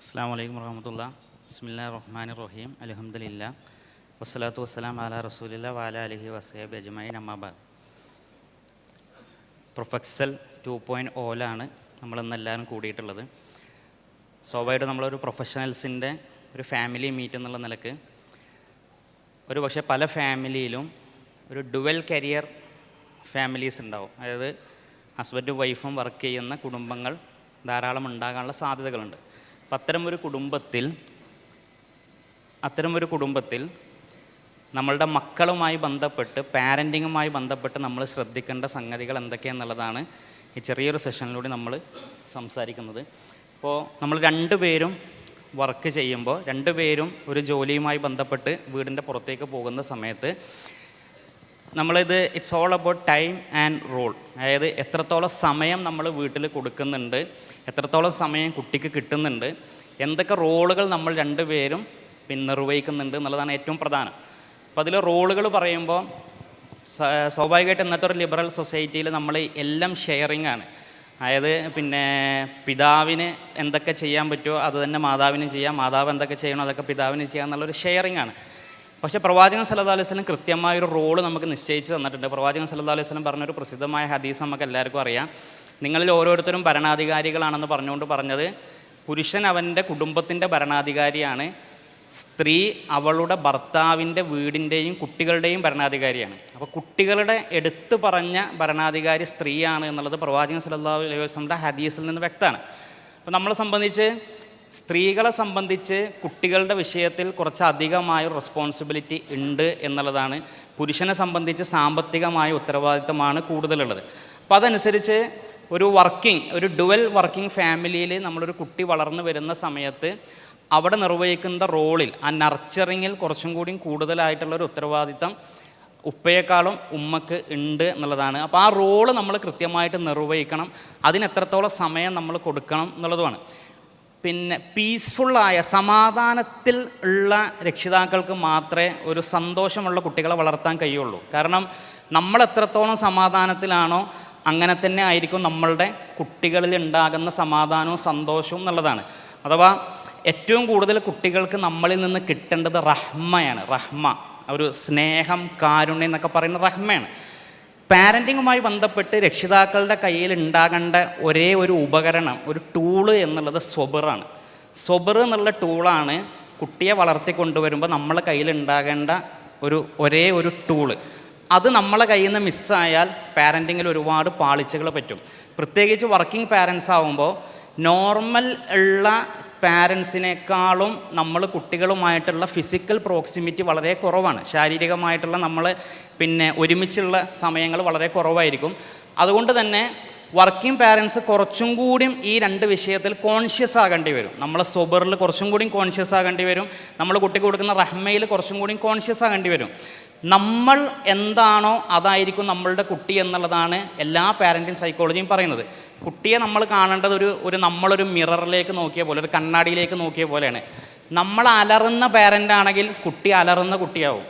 അസ്സാം വലൈക്കും വർഹമത്തുള്ള ബിസ്മില്ലാ റഹ്മാൻ റഹീം അലഹമുല്ല വസ്സലാത്തു വസ്സലാം അല റസൂലില്ല വാല അലഹി വസേബ് അജ്മായി അമ്മാബാദ് പ്രൊഫക്സൽ ടു പോയിന്റ് ഓലാണ് നമ്മളിന്ന് എല്ലാവരും കൂടിയിട്ടുള്ളത്. സ്വാഭാവികമായിട്ട് നമ്മളൊരു പ്രൊഫഷണൽസിന്റെ ഒരു ഫാമിലി മീറ്റ് എന്നുള്ള നിലയ്ക്ക് ഒരു പക്ഷേ പല ഫാമിലിയിലും ഒരു ഡുവൽ കരിയർ ഫാമിലീസ് ഉണ്ടാവും. അതായത് ഹസ്ബൻഡും വൈഫും വർക്ക് ചെയ്യുന്ന കുടുംബങ്ങൾ ധാരാളം ഉണ്ടാകാനുള്ള സാധ്യതകളുണ്ട്. അപ്പം അത്തരം ഒരു കുടുംബത്തിൽ അത്തരമൊരു കുടുംബത്തിൽ നമ്മളുടെ മക്കളുമായി ബന്ധപ്പെട്ട് പാരന്റിങ്ങുമായി ബന്ധപ്പെട്ട് നമ്മൾ ശ്രദ്ധിക്കേണ്ട സംഗതികൾ എന്തൊക്കെയെന്നുള്ളതാണ് ഈ ചെറിയൊരു സെഷനിലൂടെ നമ്മൾ സംസാരിക്കുന്നത്. അപ്പോൾ നമ്മൾ രണ്ടുപേരും വർക്ക് ചെയ്യുമ്പോൾ രണ്ടുപേരും ഒരു ജോലിയുമായി ബന്ധപ്പെട്ട് വീടിന്റെ പുറത്തേക്ക് പോകുന്ന സമയത്ത് നമ്മളിത് it's all about time and role അതായത് എത്രത്തോളം സമയം നമ്മൾ വീട്ടിൽ കൊടുക്കുന്നുണ്ട് എത്രത്തോളം സമയം കുട്ടിക്ക് കിട്ടുന്നുണ്ട് എന്തൊക്കെ റോളുകൾ നമ്മൾ രണ്ടുപേരും പിന്നെ നിർവഹിക്കുന്നുണ്ട് എന്നുള്ളതാണ് ഏറ്റവും പ്രധാനം. അപ്പോൾ അതിൽ റോളുകൾ പറയുമ്പോൾ സ്വാഭാവികമായിട്ട് ഇന്നത്തെ ഒരു ലിബറൽ സൊസൈറ്റിയിൽ നമ്മൾ എല്ലാം ഷെയറിങ് ആണ്. അതായത് പിന്നെ പിതാവിന് എന്തൊക്കെ ചെയ്യാൻ പറ്റുമോ അത് തന്നെ മാതാവിനും ചെയ്യാം മാതാവ് എന്തൊക്കെ ചെയ്യണോ അതൊക്കെ പിതാവിന് ചെയ്യാം എന്നുള്ളൊരു ഷെയറിങ് ആണ്. പക്ഷേ പ്രവാചകൻ സല്ലല്ലാഹു അലൈഹി വസല്ലം കൃത്യമായ ഒരു റോൾ നമുക്ക് നിശ്ചയിച്ച് തന്നിട്ടുണ്ട്. പ്രവാചകൻ സല്ലല്ലാഹു അലൈഹി വസല്ലം പറഞ്ഞൊരു പ്രസിദ്ധമായ ഹദീസ് നമുക്ക് എല്ലാവർക്കും അറിയാം. നിങ്ങളിൽ ഓരോരുത്തരും ഭരണാധികാരികളാണെന്ന് പറഞ്ഞുകൊണ്ട് പറഞ്ഞത് പുരുഷൻ അവന്റെ കുടുംബത്തിന്റെ ഭരണാധികാരിയാണ് സ്ത്രീ അവളുടെ ഭർത്താവിന്റെ വീടിന്റെയും കുട്ടികളുടെയും ഭരണാധികാരിയാണ്. അപ്പോൾ കുട്ടികളുടെ എടുത്തു പറഞ്ഞ ഭരണാധികാരി സ്ത്രീയാണ് എന്നുള്ളത് പ്രവാചകൻ സല്ലല്ലാഹു അലൈഹി വസല്ലമയുടെ ഹദീസിൽ നിന്ന് വ്യക്തമാണ്. അപ്പോൾ നമ്മളെ സംബന്ധിച്ച് സ്ത്രീകളെ സംബന്ധിച്ച് കുട്ടികളുടെ വിഷയത്തിൽ കുറച്ച് അധികമായ റെസ്പോൺസിബിലിറ്റി ഉണ്ട് എന്നുള്ളതാണ്. പുരുഷനെ സംബന്ധിച്ച് സാമ്പത്തികമായ ഉത്തരവാദിത്തമാണ് കൂടുതലുള്ളത്. അപ്പോൾ അതനുസരിച്ച് ഒരു വർക്കിംഗ് ഒരു ഡുവൽ വർക്കിംഗ് ഫാമിലിയിൽ നമ്മളൊരു കുട്ടി വളർന്നു വരുന്ന സമയത്ത് അവിടെ നിർവഹിക്കുന്ന റോളിൽ ആ നർച്ചറിങ്ങിൽ കുറച്ചും കൂടി കൂടുതലായിട്ടുള്ള ഒരു ഉത്തരവാദിത്തം ഉപ്പയേക്കാളും ഉമ്മക്ക് ഉണ്ട് എന്നുള്ളതാണ്. അപ്പോൾ ആ റോൾ നമ്മൾ കൃത്യമായിട്ട് നിർവഹിക്കണം. അതിനെത്രത്തോളം സമയം നമ്മൾ കൊടുക്കണം എന്നുള്ളതുമാണ്. പിന്നെ പീസ്ഫുള്ളായ സമാധാനത്തിൽ ഉള്ള രക്ഷിതാക്കൾക്ക് മാത്രമേ ഒരു സന്തോഷമുള്ള കുട്ടികളെ വളർത്താൻ കഴിയുള്ളൂ. കാരണം നമ്മൾ എത്രത്തോളം സമാധാനത്തിലാണോ അങ്ങനെ തന്നെ ആയിരിക്കും നമ്മളുടെ കുട്ടികളിൽ ഉണ്ടാകുന്ന സമാധാനവും സന്തോഷവും എന്നുള്ളതാണ്. അഥവാ ഏറ്റവും കൂടുതൽ കുട്ടികൾക്ക് നമ്മളിൽ നിന്ന് കിട്ടേണ്ടത് റഹ്മയാണ്. റഹ്മ ഒരു സ്നേഹം കാരുണ്യം എന്നൊക്കെ പറയുന്ന റഹ്മയാണ്. പാരന്റിങ്ങുമായി ബന്ധപ്പെട്ട് രക്ഷിതാക്കളുടെ കയ്യിൽ ഉണ്ടാകേണ്ട ഒരേ ഒരു ഉപകരണം ഒരു ടൂൾ എന്നുള്ളത് സ്വബറാണ്. സ്വബർ എന്നുള്ള ടൂളാണ് കുട്ടിയെ വളർത്തിക്കൊണ്ടുവരുമ്പോൾ നമ്മളെ കയ്യിൽ ഉണ്ടാകേണ്ട ഒരു ഒരേ ഒരു ടൂൾ അത് നമ്മളെ കയ്യിൽ നിന്ന് മിസ്സായാൽ പാരന്റിങ്ങിൽ ഒരുപാട് പാളിച്ചകൾ പറ്റും. പ്രത്യേകിച്ച് വർക്കിംഗ് പാരൻസ് ആകുമ്പോൾ നോർമൽ ഉള്ള പാരൻസിനേക്കാളും നമ്മൾ കുട്ടികളുമായിട്ടുള്ള ഫിസിക്കൽ പ്രോക്സിമിറ്റി വളരെ കുറവാണ്. ശാരീരികമായിട്ടുള്ള നമ്മൾ പിന്നെ ഒരുമിച്ചുള്ള സമയങ്ങൾ വളരെ കുറവായിരിക്കും. അതുകൊണ്ട് തന്നെ വർക്കിംഗ് പാരൻസ് കുറച്ചും കൂടിയും ഈ രണ്ട് വിഷയത്തിൽ കോൺഷ്യസ് ആകേണ്ടി വരും. നമ്മളെ സൊബറിൽ കുറച്ചും കൂടിയും കോൺഷ്യസ് ആകേണ്ടി വരും. നമ്മൾ കുട്ടിക്ക് കൊടുക്കുന്ന റഹ്മയിൽ കുറച്ചും കൂടിയും കോൺഷ്യസ് ആകേണ്ടി വരും. നമ്മൾ എന്താണോ അതായിരിക്കും നമ്മളുടെ കുട്ടി എന്നുള്ളതാണ് എല്ലാ പാരന്റിങ് സൈക്കോളജിയും പറയുന്നത്. കുട്ടിയെ നമ്മൾ കാണേണ്ടത് ഒരു ഒരു നമ്മളൊരു മിററിലേക്ക് നോക്കിയ പോലെ ഒരു കണ്ണാടിയിലേക്ക് നോക്കിയ പോലെയാണ്. നമ്മൾ അലറുന്ന പേരന്റാണെങ്കിൽ കുട്ടി അലറുന്ന കുട്ടിയാവും.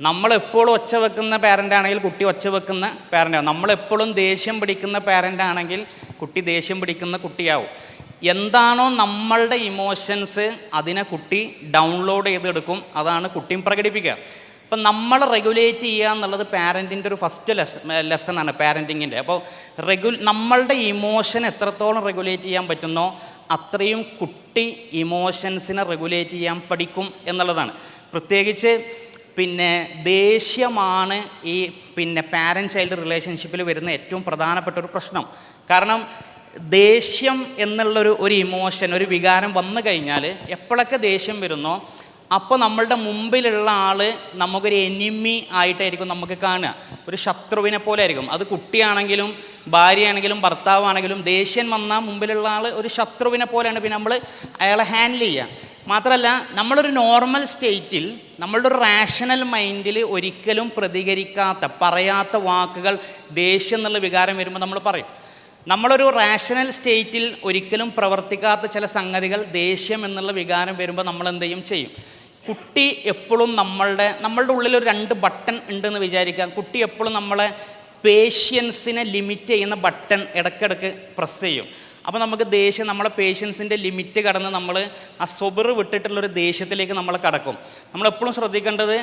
നമ്മൾ എപ്പോഴും ഒച്ച വെക്കുന്ന പേരന്റാണെങ്കിൽ കുട്ടി ഒച്ച വെക്കുന്ന പേരന്റാവും നമ്മളെപ്പോഴും ദേഷ്യം പിടിക്കുന്ന പേരന്റാണെങ്കിൽ കുട്ടി ദേഷ്യം പിടിക്കുന്ന കുട്ടിയാവും. എന്താണോ നമ്മളുടെ ഇമോഷൻസ് അതിനെ കുട്ടി ഡൗൺലോഡ് ചെയ്തെടുക്കും. അതാണ് കുട്ടിയും പ്രകടിപ്പിക്കുക. അപ്പം നമ്മൾ റെഗുലേറ്റ് ചെയ്യുക എന്നുള്ളത് പാരന്റിന്റെ ഒരു ഫസ്റ്റ് ലെസൺ ലെസണാണ് പാരന്റിങ്ങിന്റെ അപ്പോൾ റെഗു നമ്മളുടെ ഇമോഷൻ എത്രത്തോളം റെഗുലേറ്റ് ചെയ്യാൻ പറ്റുന്നോ അത്രയും കുട്ടി ഇമോഷൻസിനെ റെഗുലേറ്റ് ചെയ്യാൻ പഠിക്കും എന്നുള്ളതാണ്. പ്രത്യേകിച്ച് പിന്നെ ദേഷ്യമാണ് ഈ പിന്നെ പാരന്റ് ചൈൽഡ് റിലേഷൻഷിപ്പിൽ വരുന്ന ഏറ്റവും പ്രധാനപ്പെട്ട ഒരു പ്രശ്നം. കാരണം ദേഷ്യം എന്നുള്ളൊരു ഒരു ഇമോഷൻ ഒരു വികാരം വന്നു കഴിഞ്ഞാൽ എപ്പോഴൊക്കെ ദേഷ്യം വരുന്നോ അപ്പോൾ നമ്മളുടെ മുമ്പിലുള്ള ആൾ നമുക്കൊരു എനിമി ആയിട്ടായിരിക്കും നമുക്ക് കാണുക. ഒരു ശത്രുവിനെ പോലെ ആയിരിക്കും. അത് കുട്ടിയാണെങ്കിലും ഭാര്യയാണെങ്കിലും ഭർത്താവാണെങ്കിലും ദേഷ്യൻ വന്നാൽ മുമ്പിലുള്ള ആൾ ഒരു ശത്രുവിനെ പോലെയാണ്. പിന്നെ നമ്മൾ അയാളെ ഹാൻഡിൽ ചെയ്യുക. മാത്രമല്ല നമ്മളൊരു നോർമൽ സ്റ്റേറ്റിൽ നമ്മളുടെ ഒരു റാഷണൽ മൈൻഡിൽ ഒരിക്കലും പ്രതികരിക്കാത്ത പറയാത്ത വാക്കുകൾ ദേഷ്യം എന്നുള്ള വികാരം വരുമ്പോൾ നമ്മൾ പറയും. നമ്മളൊരു റാഷണൽ സ്റ്റേറ്റിൽ ഒരിക്കലും പ്രവർത്തിക്കാത്ത ചില സംഗതികൾ ദേഷ്യം എന്നുള്ള വികാരം വരുമ്പോൾ നമ്മൾ എന്ത് ചെയ്യും ചെയ്യും. കുട്ടി എപ്പോഴും നമ്മളുടെ നമ്മളുടെ ഉള്ളിൽ ഒരു രണ്ട് ബട്ടൺ ഉണ്ടെന്ന് വിചാരിക്കാം കുട്ടി എപ്പോഴും നമ്മളെ പേഷ്യൻസിനെ ലിമിറ്റ് ചെയ്യുന്ന ബട്ടൺ ഇടയ്ക്കിടയ്ക്ക് പ്രസ് ചെയ്യും. അപ്പോൾ നമുക്ക് ദേഷ്യം നമ്മളെ പേഷ്യൻസിന്റെ ലിമിറ്റ് കടന്ന് നമ്മൾ ആ സൊബറ് വിട്ടിട്ടുള്ളൊരു ദേഷ്യത്തിലേക്ക് നമ്മൾ കടക്കും. നമ്മളെപ്പോഴും ശ്രദ്ധിക്കേണ്ടത്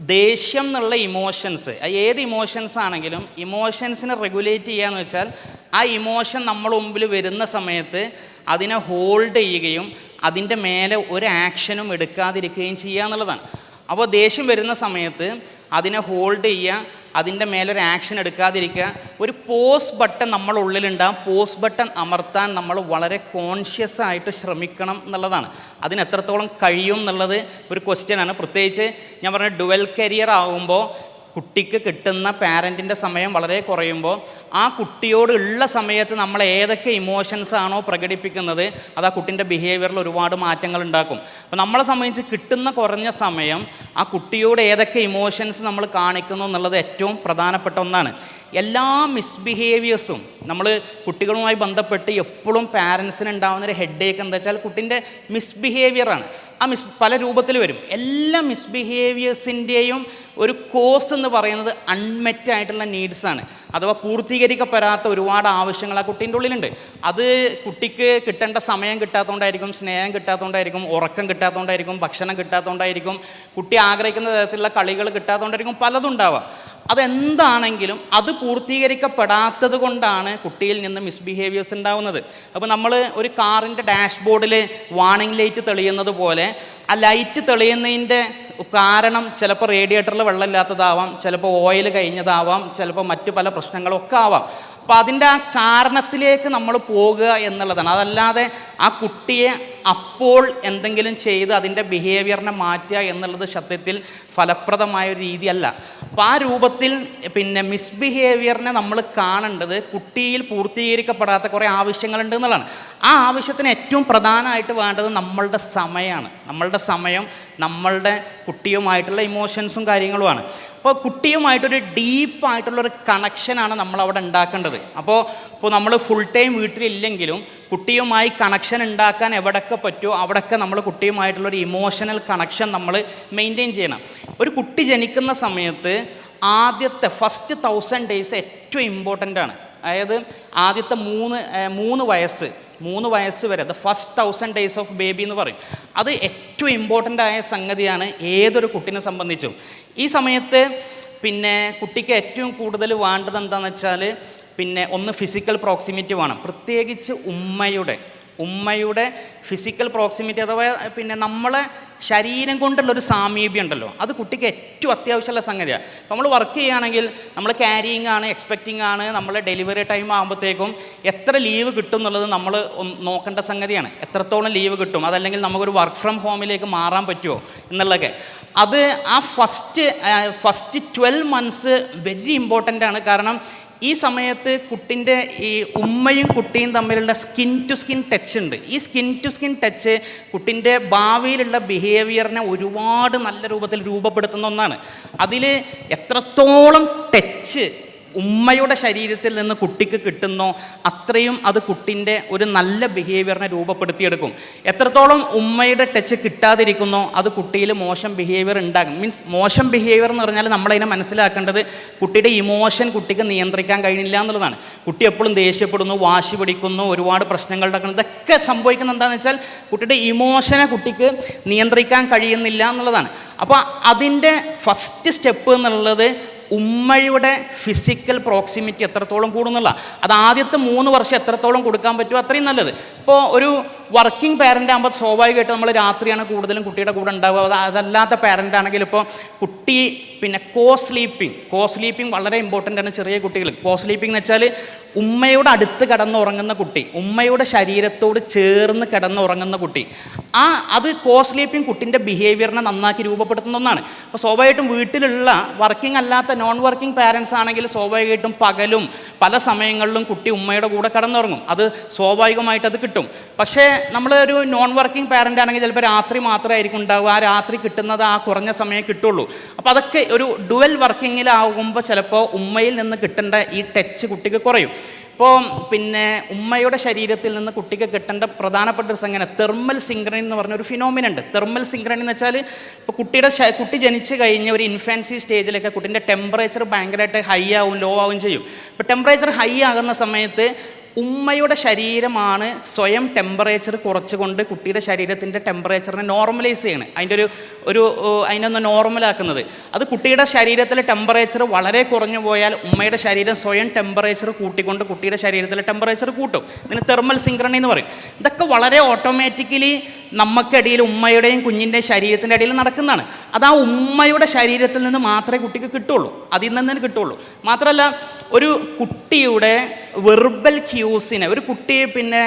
ദേഷ്യം എന്നുള്ള ഇമോഷൻസ് ഏത് ഇമോഷൻസ് ആണെങ്കിലും ഇമോഷൻസിനെ റെഗുലേറ്റ് ചെയ്യാന്ന് വെച്ചാൽ ആ ഇമോഷൻ നമ്മൾ മുമ്പിൽ വരുന്ന സമയത്ത് അതിനെ ഹോൾഡ് ചെയ്യുകയും അതിന്റെ മേലെ ഒരു ആക്ഷനും എടുക്കാതിരിക്കുകയും ചെയ്യുക എന്നുള്ളതാണ്. അപ്പോൾ ദേഷ്യം വരുന്ന സമയത്ത് അതിനെ ഹോൾഡ് ചെയ്യുക അതിന്റെ മേലൊരു ആക്ഷൻ എടുക്കാതിരിക്കുക. ഒരു പോസ് ബട്ടൺ നമ്മുടെ ഉള്ളിലുണ്ടാകും പോസ് ബട്ടൺ അമർത്താൻ നമ്മൾ വളരെ കോൺഷ്യസ് ആയിട്ട് ശ്രമിക്കണം എന്നുള്ളതാണ്. അതിന് എത്രത്തോളം കഴിയും എന്നുള്ളത് ഒരു ക്വസ്റ്റ്യനാണ് പ്രത്യേകിച്ച് ഞാൻ പറഞ്ഞ ഡുവൽ കരിയർ ആകുമ്പോൾ കുട്ടിക്ക് കിട്ടുന്ന പാരന്റിന്റെ സമയം വളരെ കുറയുമ്പോൾ ആ കുട്ടിയോട് ഉള്ള സമയത്ത് നമ്മൾ ഏതൊക്കെ ഇമോഷൻസ് ആണോ പ്രകടിപ്പിക്കുന്നത് അത് ആ കുട്ടിന്റെ ബിഹേവിയറിൽ ഒരുപാട് മാറ്റങ്ങൾ ഉണ്ടാക്കും. അപ്പോൾ നമ്മളെ സംബന്ധിച്ച് കിട്ടുന്ന കുറഞ്ഞ സമയം ആ കുട്ടിയോട് ഏതൊക്കെ ഇമോഷൻസ് നമ്മൾ കാണിക്കുന്നു എന്നുള്ളത് ഏറ്റവും പ്രധാനപ്പെട്ട ഒന്നാണ്. എല്ലാ മിസ്ബിഹേവിയേഴ്സും നമ്മൾ കുട്ടികളുമായി ബന്ധപ്പെട്ട് എപ്പോഴും പാരൻസിന് ഉണ്ടാകുന്ന ഒരു ഹെഡേക്ക് എന്താ വെച്ചാൽ കുട്ടിന്റെ മിസ്ബിഹേവിയറാണ് ആ മിസ് പല രൂപത്തിൽ വരും. എല്ലാ മിസ്ബിഹേവിയേഴ്സിന്റെയും ഒരു കോസ് എന്ന് പറയുന്നത് അൺമെറ്റ് ആയിട്ടുള്ള നീഡ്സാണ് അഥവാ പൂർത്തീകരിക്കപ്പെടാത്ത ഒരുപാട് ആവശ്യങ്ങൾ ആ കുട്ടീന്റെ ഉള്ളിലുണ്ട്. അത് കുട്ടിക്ക് കിട്ടേണ്ട സമയം കിട്ടാത്തതുകൊണ്ടായിരിക്കും സ്നേഹം കിട്ടാത്തതുകൊണ്ടായിരിക്കും ഉറക്കം കിട്ടാത്തതുകൊണ്ടായിരിക്കും ഭക്ഷണം കിട്ടാത്തതുകൊണ്ടായിരിക്കും കുട്ടി ആഗ്രഹിക്കുന്ന തരത്തിലുള്ള കളികൾ കിട്ടാത്തതുകൊണ്ടായിരിക്കും പലതും ഉണ്ടാവുക അതെന്താണെങ്കിലും അത് പൂർത്തീകരിക്കപ്പെടാത്തത് കൊണ്ടാണ് കുട്ടിയിൽ നിന്ന് മിസ്ബിഹേവിയേഴ്സ് ഉണ്ടാവുന്നത്. അപ്പോൾ നമ്മൾ ഒരു കാറിന്റെ ഡാഷ്ബോർഡിൽ വാണിംഗ് ലൈറ്റ് തെളിയുന്നത് പോലെ ആ ലൈറ്റ് തെളിയുന്നതിന്റെ കാരണം ചിലപ്പോൾ റേഡിയേറ്ററിൽ വെള്ളമില്ലാത്തതാവാം ചിലപ്പോൾ ഓയിൽ കഴിഞ്ഞതാവാം ചിലപ്പോൾ മറ്റു പല പ്രശ്നങ്ങളൊക്കെ ആവാം. അപ്പോൾ അതിന്റെ ആ കാരണത്തിലേക്ക് നമ്മൾ പോകുക എന്നുള്ളതാണ്. അതല്ലാതെ ആ കുട്ടിയെ അപ്പോൾ എന്തെങ്കിലും ചെയ്ത് അതിന്റെ ബിഹേവിയറിനെ മാറ്റുക എന്നുള്ളത് സത്യത്തിൽ ഫലപ്രദമായ ഒരു രീതിയല്ല. അപ്പോൾ ആ രൂപത്തിൽ പിന്നെ മിസ്ബിഹേവിയറിനെ നമ്മൾ കാണേണ്ടത് കുട്ടിയിൽ പൂർത്തീകരിക്കപ്പെടാത്ത കുറേ ആവശ്യങ്ങളുണ്ട് എന്നുള്ളതാണ്. ആ ആവശ്യത്തിന് ഏറ്റവും പ്രധാനമായിട്ട് വേണ്ടത് നമ്മളുടെ സമയമാണ്. നമ്മളുടെ സമയം നമ്മളുടെ കുട്ടിയുമായിട്ടുള്ള ഇമോഷൻസും കാര്യങ്ങളുമാണ്. അപ്പോൾ കുട്ടിയുമായിട്ടൊരു ഡീപ്പായിട്ടുള്ളൊരു കണക്ഷനാണ് നമ്മൾ അവിടെ ഉണ്ടാക്കേണ്ടത്. അപ്പോൾ ഇപ്പോൾ നമ്മൾ ഫുൾ ടൈം വീട്ടിലില്ലെങ്കിലും കുട്ടിയുമായി കണക്ഷൻ ഉണ്ടാക്കാൻ എവിടെയൊക്കെ പറ്റുമോ അവിടെയൊക്കെ നമ്മൾ കുട്ടിയുമായിട്ടുള്ളൊരു ഇമോഷണൽ കണക്ഷൻ നമ്മൾ മെയിന്റെയിൻ ചെയ്യണം. ഒരു കുട്ടി ജനിക്കുന്ന സമയത്ത് ആദ്യത്തെ ഫസ്റ്റ് തൗസൻഡ് ഡേയ്സ് ഏറ്റവും ഇമ്പോർട്ടന്റ് ആണ്. അതായത് ആദ്യത്തെ മൂന്ന് മൂന്ന് വയസ്സ്. മൂന്ന് വയസ്സ് വരെ the first thousand days of baby എന്ന് പറയും. അത് ഏറ്റവും ഇമ്പോർട്ടന്റ് ആയ സംഗതിയാണ് ഏതൊരു കുട്ടിനെ സംബന്ധിച്ചും. ഈ സമയത്ത് പിന്നെ കുട്ടിക്ക് ഏറ്റവും കൂടുതൽ വേണ്ടത് എന്താണെന്ന് വെച്ചാൽ പിന്നെ ഒന്ന് ഫിസിക്കൽ പ്രോക്സിമിറ്റി വേണം. പ്രത്യേകിച്ച് ഉമ്മയുടെ ഉമ്മയുടെ ഫിസിക്കൽ പ്രോക്സിമിറ്റി അഥവാ പിന്നെ നമ്മളെ ശരീരം കൊണ്ടുള്ളൊരു സാമീപ്യം ഉണ്ടല്ലോ അത് കുട്ടിക്ക് ഏറ്റവും അത്യാവശ്യമുള്ള സംഗതിയാണ് നമ്മൾ വർക്ക് ചെയ്യുകയാണെങ്കിൽ നമ്മൾ ക്യാരിയിങ് ആണ് എക്സ്പെക്റ്റിംഗ് ആണ് നമ്മൾ ഡെലിവറി ടൈം ആകുമ്പോഴത്തേക്കും എത്ര ലീവ് കിട്ടും എന്നുള്ളത് നമ്മൾ നോക്കേണ്ട സംഗതിയാണ്. എത്രത്തോളം ലീവ് കിട്ടും അതല്ലെങ്കിൽ നമുക്കൊരു വർക്ക് ഫ്രം ഹോമിലേക്ക് മാറാൻ പറ്റുമോ എന്നുള്ളതൊക്കെ. അത് ആ first first twelve months very important ആണ്. കാരണം ഈ സമയത്ത് കുട്ടിന്റെ ഈ ഉമ്മയും കുട്ടിയും തമ്മിലുള്ള സ്കിൻ ടു സ്കിൻ ടച്ച് ഉണ്ട്. ഈ സ്കിൻ ടു സ്കിൻ ടച്ച് കുട്ടിന്റെ ഭാവിയിലുള്ള ബിഹേവിയറിനെ ഒരുപാട് നല്ല രൂപത്തിൽ രൂപപ്പെടുത്തുന്ന ഒന്നാണ്. അതിൽ എത്രത്തോളം ടച്ച് ഉമ്മയുടെ ശരീരത്തിൽ നിന്ന് കുട്ടിക്ക് കിട്ടുന്നോ അത്രയും അത് കുട്ടിന്റെ ഒരു നല്ല ബിഹേവിയറിനെ രൂപപ്പെടുത്തിയെടുക്കും. എത്രത്തോളം ഉമ്മയുടെ ടച്ച് കിട്ടാതിരിക്കുന്നോ അത് കുട്ടിയിൽ മോശം ബിഹേവിയർ ഉണ്ടാകും. മീൻസ് മോശം ബിഹേവിയർ എന്ന് പറഞ്ഞാൽ നമ്മളതിനെ മനസ്സിലാക്കേണ്ടത് കുട്ടിയുടെ ഇമോഷൻ കുട്ടിക്ക് നിയന്ത്രിക്കാൻ കഴിയുന്നില്ല എന്നുള്ളതാണ്. കുട്ടി എപ്പോഴും ദേഷ്യപ്പെടുന്നു വാശി പിടിക്കുന്നു ഒരുപാട് പ്രശ്നങ്ങൾ ഉണ്ടാക്കുന്നു ഇതൊക്കെ സംഭവിക്കുന്നത് എന്താണെന്ന് വെച്ചാൽ കുട്ടിയുടെ ഇമോഷനെ കുട്ടിക്ക് നിയന്ത്രിക്കാൻ കഴിയുന്നില്ല എന്നുള്ളതാണ്. അപ്പോൾ അതിന്റെ ഫസ്റ്റ് സ്റ്റെപ്പ് എന്നുള്ളത് ഉമ്മയുടെ ഫിസിക്കൽ പ്രോക്സിമിറ്റി എത്രത്തോളം കൂടുന്നുള്ള അത് ആദ്യത്തെ മൂന്ന് വർഷം എത്രത്തോളം കൊടുക്കാൻ പറ്റുമോ അത്രയും നല്ലത്. ഇപ്പോൾ ഒരു വർക്കിംഗ് പാരന്റ് ആകുമ്പോൾ സ്വാഭാവികമായിട്ട് നമ്മൾ രാത്രിയാണ് കൂടുതലും കുട്ടിയുടെ കൂടെ ഉണ്ടാവുക. അത് അതല്ലാത്ത പാരന്റ് ആണെങ്കിൽ ഇപ്പോൾ കുട്ടി പിന്നെ കോ സ്ലീപ്പിംഗ് കോ സ്ലീപ്പിംഗ് വളരെ ഇമ്പോർട്ടന്റ് ആണ് ചെറിയ കുട്ടികൾ. കോ സ്ലീപ്പിംഗ് എന്ന് വെച്ചാൽ ഉമ്മയുടെ അടുത്ത് കിടന്നുറങ്ങുന്ന കുട്ടി ഉമ്മയുടെ ശരീരത്തോട് ചേർന്ന് കിടന്നുറങ്ങുന്ന കുട്ടി. ആ അത് കോ സ്ലീപ്പിംഗ് കുട്ടിന്റെ ബിഹേവിയറിനെ നന്നാക്കി രൂപപ്പെടുത്തുന്ന ഒന്നാണ്. അപ്പോൾ സ്വാഭാവികമായിട്ടും വീട്ടിലുള്ള വർക്കിംഗ് അല്ലാത്ത നോൺ വർക്കിംഗ് പാരൻസ് ആണെങ്കിൽ സ്വാഭാവികമായിട്ടും പകലും പല സമയങ്ങളിലും കുട്ടി ഉമ്മയുടെ കൂടെ കിടന്നുറങ്ങും. അത് സ്വാഭാവികമായിട്ട് അത് കിട്ടും. പക്ഷേ നമ്മളൊരു നോൺ വർക്കിംഗ് പാരന്റ് ആണെങ്കിൽ ചിലപ്പോൾ രാത്രി മാത്രമായിരിക്കും ഉണ്ടാവുക. ആ രാത്രി കിട്ടുന്നത് ആ കുറഞ്ഞ സമയം കിട്ടുള്ളൂ. അപ്പോൾ അതൊക്കെ ഒരു ഡുവൽ വർക്കിങ്ങിലാകുമ്പോൾ ചിലപ്പോൾ ഉമ്മയിൽ നിന്ന് കിട്ടേണ്ട ഈ ടച്ച് കുട്ടിക്ക് കുറയും. ഇപ്പോൾ പിന്നെ ഉമ്മയുടെ ശരീരത്തിൽ നിന്ന് കുട്ടിക്ക് കിട്ടേണ്ട പ്രധാനപ്പെട്ട ഒരു സംഘടന തെർമൽ സിങ്ക്രണി എന്ന് പറഞ്ഞ ഒരു ഫിനോമിന ഉണ്ട്. തെർമൽ സിങ്ക്രണി എന്ന് വെച്ചാൽ ഇപ്പോൾ കുട്ടിയുടെ കുട്ടി ജനിച്ച് കഴിഞ്ഞ ഒരു ഇൻഫാൻസി സ്റ്റേജിലൊക്കെ കുട്ടിന്റെ ടെമ്പറേച്ചർ ഭയങ്കരമായിട്ട് ഹൈ ആവും ലോ ആവും ചെയ്യും. ഇപ്പോൾ ടെമ്പറേച്ചർ ഹൈ ആകുന്ന സമയത്ത് ഉമ്മയുടെ ശരീരമാണ് സ്വയം ടെമ്പറേച്ചർ കുറച്ചുകൊണ്ട് കുട്ടിയുടെ ശരീരത്തിന്റെ ടെമ്പറേച്ചറിനെ നോർമലൈസ് ചെയ്യണം. അതിന്റെ ഒരു ഒരു അതിനൊന്ന് നോർമലാക്കുന്നത് അത് കുട്ടിയുടെ ശരീരത്തിലെ ടെമ്പറേച്ചർ വളരെ കുറഞ്ഞു പോയാൽ ഉമ്മയുടെ ശരീരം സ്വയം ടെമ്പറേച്ചർ കൂട്ടിക്കൊണ്ട് കുട്ടിയുടെ ശരീരത്തിലെ ടെമ്പറേച്ചർ കൂട്ടും. ഇതിന് തെർമൽ സിങ്ക്രണി എന്ന് പറയും. ഇതൊക്കെ വളരെ ഓട്ടോമാറ്റിക്കലി നമുക്കിടയിൽ ഉമ്മയുടെയും കുഞ്ഞിന്റെ ശരീരത്തിന്റെ ഇടയിൽ നടക്കുന്നതാണ്. അത് ആ ഉമ്മയുടെ ശരീരത്തിൽ നിന്ന് മാത്രമേ കുട്ടിക്ക് കിട്ടുള്ളൂ. അതിൽ നിന്ന് കിട്ടുള്ളൂ. മാത്രമല്ല ഒരു കുട്ടിയുടെ വെർബൽ ക്യൂസിനെ ഒരു കുട്ടിയെ പിന്നെ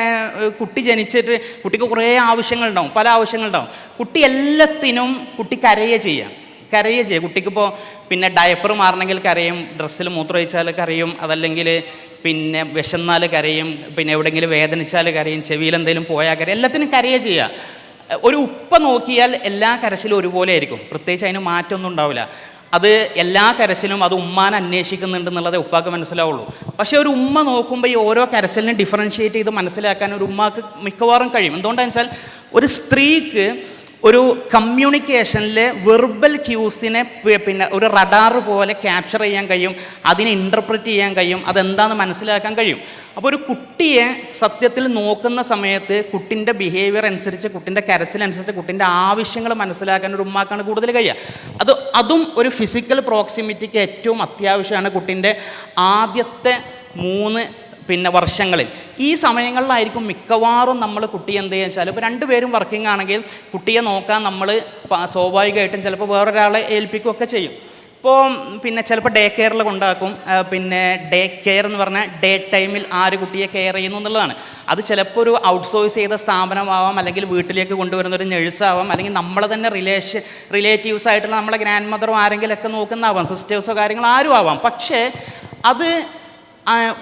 കുട്ടി ജനിച്ചിട്ട് കുട്ടിക്ക് കുറേ ആവശ്യങ്ങളുണ്ടാവും പല ആവശ്യങ്ങളുണ്ടാവും. കുട്ടി എല്ലാത്തിനും കുട്ടി കരയേ ചെയ്യാം കരയുക ചെയ്യുക കുട്ടിക്കിപ്പോൾ പിന്നെ ഡയപ്പർ മാറണമെങ്കിൽ കരയും ഡ്രസ്സിൽ മൂത്രമൊഴിച്ചാൽ കരയും അതല്ലെങ്കിൽ പിന്നെ വിശന്നാൽ കരയും പിന്നെ എവിടെയെങ്കിലും വേദനിച്ചാൽ കരയും ചെവിയിൽ എന്തെങ്കിലും പോയാൽ കരയും എല്ലാത്തിനും കരയുക ചെയ്യുക. ഒരു ഉപ്പ നോക്കിയാൽ എല്ലാ കരച്ചിലും ഒരുപോലെ ആയിരിക്കും. പ്രത്യേകിച്ച് അതിന് മാറ്റമൊന്നും ഉണ്ടാവില്ല. അത് എല്ലാ കരച്ചിലും അത് ഉമ്മാനെ അന്വേഷിക്കുന്നുണ്ട് എന്നുള്ളതേ ഉപ്പാക്ക് മനസ്സിലാവുള്ളൂ. പക്ഷേ ഒരു ഉമ്മ നോക്കുമ്പോൾ ഈ ഓരോ കരച്ചിലിനെ ഡിഫറൻഷ്യേറ്റ് ചെയ്ത് മനസ്സിലാക്കാൻ ഒരു ഉമ്മാക്ക് മിക്കവാറും കഴിയും. എന്തുകൊണ്ടാണെന്ന് വെച്ചാൽ ഒരു സ്ത്രീക്ക് ഒരു കമ്മ്യൂണിക്കേഷനിലെ വെർബൽ ക്യൂസിനെ പിന്നെ ഒരു റഡാർ പോലെ ക്യാപ്ചർ ചെയ്യാൻ കഴിയും അതിനെ ഇന്റർപ്രറ്റ് ചെയ്യാൻ കഴിയും അതെന്താണെന്ന് മനസ്സിലാക്കാൻ കഴിയും. അപ്പോൾ ഒരു കുട്ടിയെ സത്യത്തിൽ നോക്കുന്ന സമയത്ത് കുട്ടിന്റെ ബിഹേവിയർ അനുസരിച്ച് കുട്ടിന്റെ കരച്ചിലനുസരിച്ച് കുട്ടിന്റെ ആവശ്യങ്ങൾ മനസ്സിലാക്കാൻ ഒരു ഉമ്മാക്കാണ് കൂടുതൽ കഴിയുക. അത് അതും ഒരു ഫിസിക്കൽ പ്രോക്സിമിറ്റിക്ക് ഏറ്റവും അത്യാവശ്യമാണ് കുട്ടിന്റെ ആദ്യത്തെ മൂന്ന് പിന്നെ വർഷങ്ങളിൽ. ഈ സമയങ്ങളിലായിരിക്കും മിക്കവാറും നമ്മൾ കുട്ടി എന്ത് ചെയ്യുക വെച്ചാൽ ഇപ്പോൾ രണ്ടുപേരും വർക്കിംഗ് ആണെങ്കിൽ കുട്ടിയെ നോക്കാൻ നമ്മൾ സ്വാഭാവികമായിട്ടും ചിലപ്പോൾ വേറൊരാളെ ഏൽപ്പിക്കുകയൊക്കെ ചെയ്യും. ഇപ്പോൾ പിന്നെ ചിലപ്പോൾ ഡേ കെയറിൽ കൊണ്ടാക്കും. പിന്നെ ഡേ കെയർ എന്ന് പറഞ്ഞാൽ ഡേ ടൈമിൽ ആര് കുട്ടിയെ കെയർ ചെയ്യുന്നു എന്നുള്ളതാണ്. അത് ചിലപ്പോൾ ഒരു ഔട്ട്സോഴ്സ് ചെയ്ത സ്ഥാപനമാവാം അല്ലെങ്കിൽ വീട്ടിലേക്ക് കൊണ്ടുവരുന്ന ഒരു നഴ്സാവാം അല്ലെങ്കിൽ നമ്മളെ തന്നെ റിലേഷൻ റിലേറ്റീവ്സ് ആയിട്ടുള്ള നമ്മളെ ഗ്രാൻഡ് മദറോ ആരെങ്കിലുമൊക്കെ നോക്കുന്നതാവാം സിസ്റ്റേഴ്സോ കാര്യങ്ങളോ ആരും ആവാം. പക്ഷേ അത്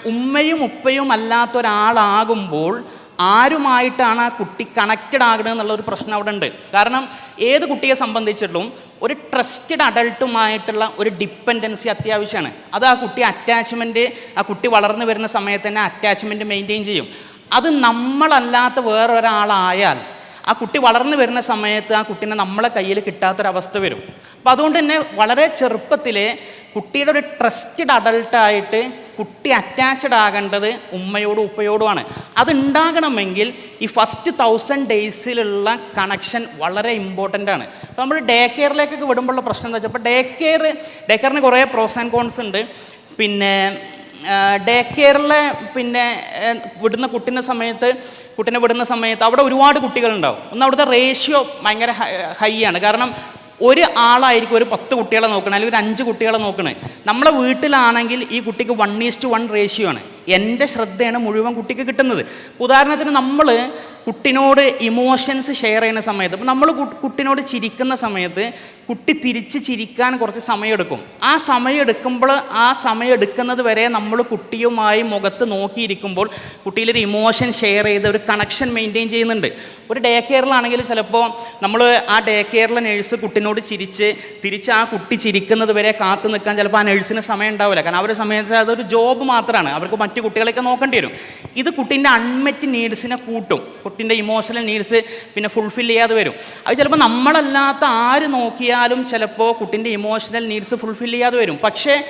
ഉമ്മയും ഉപ്പയും അല്ലാത്ത ഒരാളാകുമ്പോൾ ആരുമായിട്ടാണ് ആ കുട്ടി കണക്റ്റഡ് ആകുന്നത് എന്നുള്ളൊരു പ്രശ്നം അവിടെ ഉണ്ട്. കാരണം ഏത് കുട്ടിയെ സംബന്ധിച്ചിട്ടും ഒരു ട്രസ്റ്റഡ് അഡൾട്ടുമായിട്ടുള്ള ഒരു ഡിപ്പെൻഡൻസി അത്യാവശ്യമാണ്. അത് ആ കുട്ടി അറ്റാച്ച്മെന്റ് ആ കുട്ടി വളർന്നു വരുന്ന സമയത്ത് തന്നെ അറ്റാച്ച്മെന്റ് മെയിന്റെയിൻ ചെയ്യും. അത് നമ്മളല്ലാത്ത വേറൊരാളായാൽ ആ കുട്ടി വളർന്നു വരുന്ന സമയത്ത് ആ കുട്ടീനെ നമ്മളെ കയ്യിൽ കിട്ടാത്തൊരവസ്ഥ വരും. അപ്പോൾ അതുകൊണ്ട് തന്നെ വളരെ ചെറുപ്പത്തിലെ കുട്ടിയുടെ ഒരു ട്രസ്റ്റഡ് അഡൾട്ടായിട്ട് കുട്ടി അറ്റാച്ച്ഡ് ആകേണ്ടത് ഉമ്മയോടും ഉപ്പയോടുമാണ്. അതുണ്ടാകണമെങ്കിൽ ഈ ഫസ്റ്റ് തൗസൻഡ് ഡേയ്സിലുള്ള കണക്ഷൻ വളരെ ഇമ്പോർട്ടന്റ് ആണ്. അപ്പോൾ നമ്മൾ ഡേ കെയറിലേക്കൊക്കെ വിടുമ്പോഴുള്ള പ്രശ്നം എന്താ വെച്ചാൽ അപ്പോൾ ഡേ കെയർ ഡേ കെയറിന് കുറേ പ്രോസ് ആൻഡ് കോൺസ് ഉണ്ട്. പിന്നെ ഡേ കെയറിലെ പിന്നെ വിടുന്ന കുട്ടിന്റെ സമയത്ത് കുട്ടിനെ വിടുന്ന സമയത്ത് അവിടെ ഒരുപാട് കുട്ടികളുണ്ടാവും. ഒന്ന് അവിടുത്തെ റേഷ്യോ ഭയങ്കര ഹൈ ആണ്. കാരണം ഒരു ആളായിരിക്കും ഒരു പത്ത് കുട്ടികളെ നോക്കണേ അല്ലെങ്കിൽ ഒരു അഞ്ച് കുട്ടികളെ നോക്കണേ. നമ്മളെ വീട്ടിലാണെങ്കിൽ ഈ കുട്ടിക്ക് വൺ ഈസ്റ്റ് വൺ റേഷ്യോ ആണ്. എന്റെ ശ്രദ്ധയാണ് മുഴുവൻ കുട്ടിക്ക് കിട്ടുന്നത്. ഉദാഹരണത്തിന് നമ്മൾ കുട്ടിനോട് ഇമോഷൻസ് ഷെയർ ചെയ്യുന്ന സമയത്ത് ഇപ്പം നമ്മൾ കുട്ടിനോട് ചിരിക്കുന്ന സമയത്ത് കുട്ടി തിരിച്ച് ചിരിക്കാൻ കുറച്ച് സമയമെടുക്കും. ആ സമയം എടുക്കുമ്പോൾ ആ സമയം എടുക്കുന്നത് വരെ നമ്മൾ കുട്ടിയുമായി മുഖത്ത് നോക്കിയിരിക്കുമ്പോൾ കുട്ടിയിലൊരു ഇമോഷൻ ഷെയർ ചെയ്ത് ഒരു കണക്ഷൻ മെയിന്റെയിൻ ചെയ്യുന്നുണ്ട്. ഒരു ഡേ കെയറിലാണെങ്കിൽ ചിലപ്പോൾ നമ്മൾ ആ ഡേ കെയറിലെ നേഴ്സ് കുട്ടിനോട് ചിരിച്ച് തിരിച്ച് ആ കുട്ടി ചിരിക്കുന്നത് വരെ കാത്തു നിൽക്കാൻ ചിലപ്പോൾ ആ നേഴ്സിന് സമയം ഉണ്ടാവില്ല കാരണം അവർ സമയത്ത് അതൊരു ജോബ് മാത്രമാണ് അവർക്ക് മറ്റു കുട്ടികളെയൊക്കെ നോക്കേണ്ടി വരും. ഇത് കുട്ടീന്റെ അൺമെറ്റ് നീഡ്സിനെ കൂട്ടും. കുട്ടീന്റെ ഇമോഷണൽ നീഡ്സ് പിന്നെ ഫുൾഫിൽ ചെയ്യാതെ വരും. അത് ചിലപ്പോൾ നമ്മളല്ലാത്ത ആര് നോക്കിയാലും ചിലപ്പോൾ കുട്ടീന്റെ ഇമോഷണൽ നീഡ്സ് ഫുൾഫിൽ ചെയ്യാതെ വരും. പക്ഷേ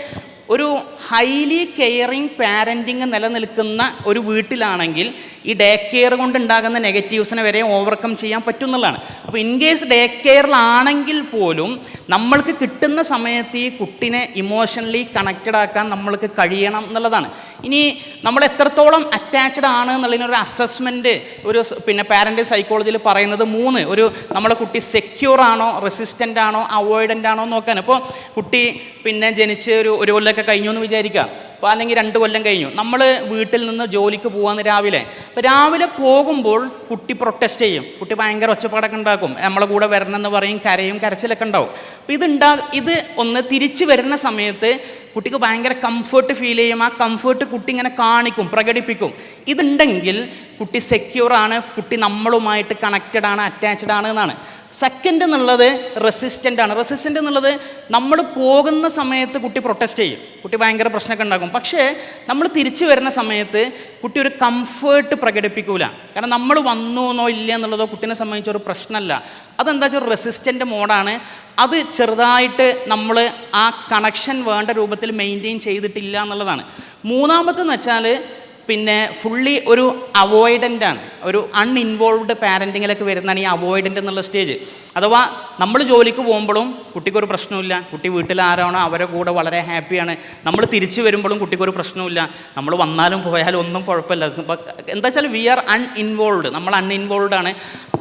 ഒരു ഹൈലി കെയറിങ് പാരന്റിങ് നിലനിൽക്കുന്ന ഒരു വീട്ടിലാണെങ്കിൽ ഈ ഡേ കെയർ കൊണ്ടുണ്ടാകുന്ന നെഗറ്റീവ്സിനെ വരെ ഓവർകം ചെയ്യാൻ പറ്റും എന്നുള്ളതാണ് അപ്പോൾ ഇൻ കേസ് ഡേ കെയറിലാണെങ്കിൽ പോലും നമ്മൾക്ക് കിട്ടുന്ന സമയത്ത് ഈ കുട്ടിനെ ഇമോഷണലി കണക്റ്റഡ് ആക്കാൻ നമ്മൾക്ക് കഴിയണം എന്നുള്ളതാണ്. ഇനി നമ്മൾ എത്രത്തോളം അറ്റാച്ച്ഡ് ആണ് എന്നുള്ളതിനൊരു അസസ്മെന്റ് ഒരു പിന്നെ പാരന്റ് സൈക്കോളജിയിൽ പറയുന്നത് മൂന്ന്. ഒരു നമ്മളെ കുട്ടി സെക്യൂർ ആണോ റെസിസ്റ്റന്റ് ആണോ അവോയ്ഡന്റ് ആണോ നോക്കാൻ ഇപ്പോൾ കുട്ടി പിന്നെ ജനിച്ച് ഒരു ഒരു കൊല്ലമൊക്കെ കഴിഞ്ഞു എന്ന് വിചാരിക്കുക അപ്പോൾ അല്ലെങ്കിൽ രണ്ട് കൊല്ലം കഴിഞ്ഞു. നമ്മൾ വീട്ടിൽ നിന്ന് ജോലിക്ക് പോകാന്ന് രാവിലെ. അപ്പോൾ രാവിലെ പോകുമ്പോൾ കുട്ടി പ്രൊട്ടസ്റ്റ് ചെയ്യും. കുട്ടി ഭയങ്കര ഒച്ചപ്പാടൊക്കെ ഉണ്ടാക്കും. നമ്മളെ കൂടെ വരണമെന്ന് പറയും കരയും കരച്ചിലൊക്കെ ഉണ്ടാവും. അപ്പോൾ ഇതുണ്ടാ ഇത് ഒന്ന് തിരിച്ചു വരുന്ന സമയത്ത് കുട്ടിക്ക് ഭയങ്കര കംഫേർട്ട് ഫീൽ ചെയ്യും. ആ കംഫേർട്ട് കുട്ടി ഇങ്ങനെ കാണിക്കും പ്രകടിപ്പിക്കും. ഇതുണ്ടെങ്കിൽ കുട്ടി സെക്യൂർ ആണ്. കുട്ടി നമ്മളുമായിട്ട് കണക്റ്റഡ് ആണ് അറ്റാച്ച്ഡ് ആണ് എന്നാണ്. സെക്കൻഡ് എന്നുള്ളത് റെസിസ്റ്റന്റ് ആണ്. റെസിസ്റ്റന്റ് എന്നുള്ളത് നമ്മൾ പോകുന്ന സമയത്ത് കുട്ടി പ്രൊട്ടസ്റ്റ് ചെയ്യും. കുട്ടി ഭയങ്കര പ്രശ്നമൊക്കെ ഉണ്ടാക്കും. പക്ഷേ നമ്മൾ തിരിച്ചു വരുന്ന സമയത്ത് കുട്ടി ഒരു കംഫേർട്ട് പ്രകടിപ്പിക്കൂല. കാരണം നമ്മൾ വന്നു എന്നോ ഇല്ല എന്നുള്ളതോ കുട്ടീനെ സംബന്ധിച്ചൊരു പ്രശ്നമല്ല. അതെന്താ വെച്ചാൽ റെസിസ്റ്റന്റ് മോഡാണ്. അത് ചെറുതായിട്ട് നമ്മൾ ആ കണക്ഷൻ വേണ്ട രൂപത്തിൽ മെയിന്റെയിൻ ചെയ്തിട്ടില്ല എന്നുള്ളതാണ്. മൂന്നാമത്തെന്ന് വെച്ചാൽ പിന്നെ ഫുള്ളി ഒരു അവോയ്ഡന്റ് ആണ്. ഒരു അൺഇൻവോൾവ്ഡ് പാരന്റിങ്ങിലൊക്കെ വരുന്നതാണ് ഈ അവോയ്ഡന്റ് എന്നുള്ള സ്റ്റേജ് അഥവാ നമ്മൾ ജോലിക്ക് പോകുമ്പോഴും കുട്ടിക്കൊരു പ്രശ്നമില്ല കുട്ടി വീട്ടിൽ ആരാണോ അവരെ കൂടെ വളരെ ഹാപ്പിയാണ്. നമ്മൾ തിരിച്ചു വരുമ്പോഴും കുട്ടിക്കൊരു പ്രശ്നമില്ല നമ്മൾ വന്നാലും പോയാലും ഒന്നും കുഴപ്പമില്ല. എന്താ വെച്ചാൽ വി ആർ അൺഇൻവോൾവ്ഡ് നമ്മൾ അൺഇൻവോൾവ്ഡ് ആണ്.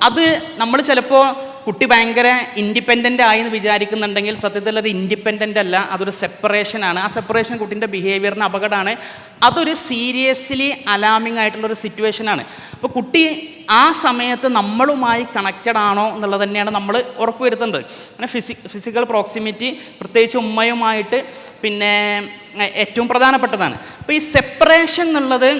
അത് നമ്മൾ ചിലപ്പോൾ കുട്ടി ഭയങ്കര ഇൻഡിപെൻഡന്റ് ആയി എന്ന് വിചാരിക്കുന്നുണ്ടെങ്കിൽ സത്യത്തിൽ അത് ഇൻഡിപെൻഡന്റ് അല്ല അതൊരു സെപ്പറേഷനാണ് ആ സെപ്പറേഷൻ കുട്ടീന്റെ ബിഹേവിയറിന് അപകടമാണ്. അതൊരു സീരിയസ്ലി അലാമിംഗ് ആയിട്ടുള്ളൊരു സിറ്റുവേഷനാണ് അപ്പോൾ കുട്ടി ആ സമയത്ത് നമ്മളുമായി കണക്റ്റഡ് ആണോ എന്നുള്ളത് തന്നെയാണ് നമ്മൾ ഉറപ്പുവരുത്തേണ്ടത് അങ്ങനെ ഫിസി ഫിസിക്കൽ പ്രോക്സിമിറ്റി പ്രത്യേകിച്ച് ഉമ്മയുമായിട്ട് പിന്നെ ഏറ്റവും പ്രധാനപ്പെട്ടതാണ്. അപ്പോൾ ഈ സെപ്പറേഷൻ എന്നുള്ളത്